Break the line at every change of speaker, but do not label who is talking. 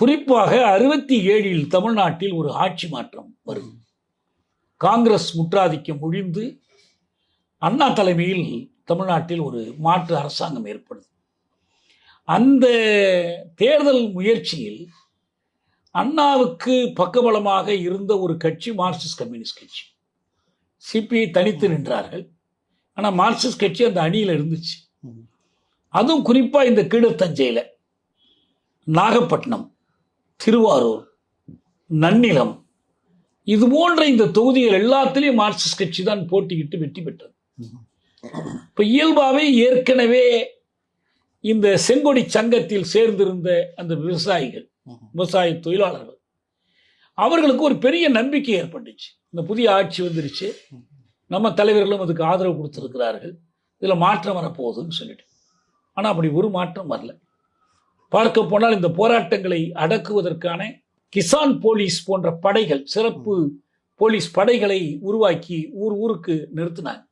குறிப்பாக அறுபத்தி ஏழில் தமிழ்நாட்டில் ஒரு ஆட்சி மாற்றம் வரும் காங்கிரஸ் முற்றாதிக்கம் ஒழிந்து அண்ணா தலைமையில் தமிழ்நாட்டில் ஒரு மாற்று அரசாங்கம் ஏற்படுது. அந்த தேர்தல் முயற்சியில் அண்ணாவுக்கு பக்கபலமாக இருந்த ஒரு கட்சி மார்க்சிஸ்ட் கம்யூனிஸ்ட் கட்சி. சிபிஐ தனித்து நின்றார்கள். ஆனால் மார்க்சிஸ்ட் கட்சி அந்த அணியில் இருந்துச்சு. அதுவும் குறிப்பாக இந்த கீழத்தஞ்சையில். நாகப்பட்டினம். திருவாரூர் நன்னிலம். இது போன்ற இந்த தொகுதிகள் எல்லாத்திலையும் மார்க்சிஸ்ட் கட்சி தான் போட்டியிட்டு வெற்றி பெற்றது. இப்போ இயல்பாகவே ஏற்கனவே இந்த செங்கொடி சங்கத்தில் சேர்ந்திருந்த அந்த விவசாயிகள் விவசாய தொழிலாளர்கள் அவர்களுக்கு ஒரு பெரிய நம்பிக்கை ஏற்பட்டுச்சு. இந்த புதிய ஆட்சி வந்துருச்சு. நம்ம தலைவர்களும் அதுக்கு ஆதரவு கொடுத்துருக்கிறார்கள். இதில் மாற்றம் வரப்போகுதுன்னு சொல்லிட்டு. ஆனால் அப்படி ஒரு மாற்றம் வரல. பார்க்க போனால் இந்த போராட்டங்களை அடக்குவதற்கான கிசான் போலீஸ் போன்ற படைகள் சிறப்பு போலீஸ் படைகளை உருவாக்கி ஊர் ஊருக்கு நிறுத்தினாங்க.